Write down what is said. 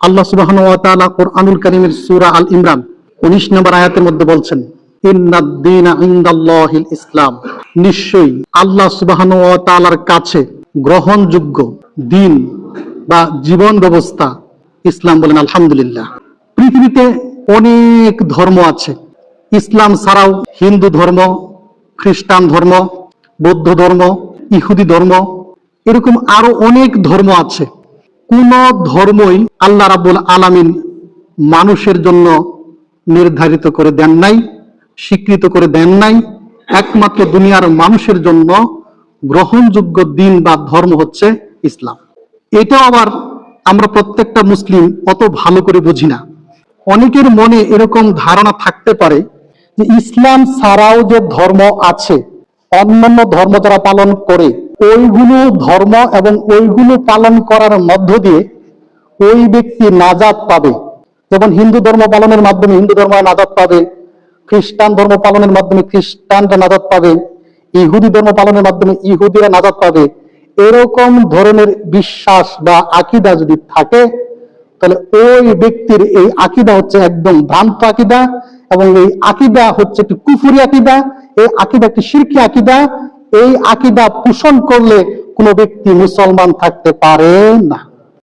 আল্লাহ সুবাহ কোরআনুল করিমের সুরা আল ইমরান উনিশ নম্বর আয়াতের মধ্যে বলছেন ইসলাম। নিশ্চয়ই আল্লাহ সুবাহ তাআলার কাছে গ্রহণযোগ্য দিন বা জীবন ব্যবস্থা ইসলাম বলেন আলহামদুলিল্লাহ। পৃথিবীতে অনেক ধর্ম আছে। ইসলাম ছাড়াও হিন্দু ধর্ম, খ্রিস্টান ধর্ম, বৌদ্ধ ধর্ম, ইহুদি ধর্ম, এরকম আরও অনেক ধর্ম আছে। কোন ধর্মই আল্লাহ রাবুল আলামিন মানুষের জন্য নির্ধারিত করে দেন নাই, স্বীকৃত করে দেন নাই। একমাত্র দুনিয়ার মানুষের জন্য গ্রহণযোগ্য দিন বা ধর্ম হচ্ছে ইসলাম। এটা আবার আমরা প্রত্যেকটা মুসলিম অত ভালো করে বুঝি না। অনেকের মনে এরকম ধারণা থাকতে পারে যে ইসলাম ছাড়াও যে ধর্ম আছে, অন্যান্য ধর্ম যারা পালন করে ওইগুলো ধর্ম এবং ওইগুলো পালন করার মধ্য দিয়ে ওই ব্যক্তি নাজাদ পাবে। যেমন হিন্দু ধর্ম পালনের মাধ্যমে হিন্দু ধর্ম নাজাদ পাবে, খ্রিস্টান ধর্ম পালনের মাধ্যমে খ্রিস্টানরা নাজাদ পাবে, ইহুদি ধর্ম পালনের মাধ্যমে ইহুদিরা নাজাদ পাবে। এরকম ধরনের বিশ্বাস বা আকিদা যদি থাকে, তাহলে ওই ব্যক্তির এই আকিদা হচ্ছে একদম ভ্রান্ত আকিদা এবং এই আকিদা হচ্ছে একটি কুফুরি আকিদা, এই আকিদা একটি শিরকি আকিদা এই আকিদা পোষণ করলে কোনো ব্যক্তি মুসলমান থাকতে পারে না।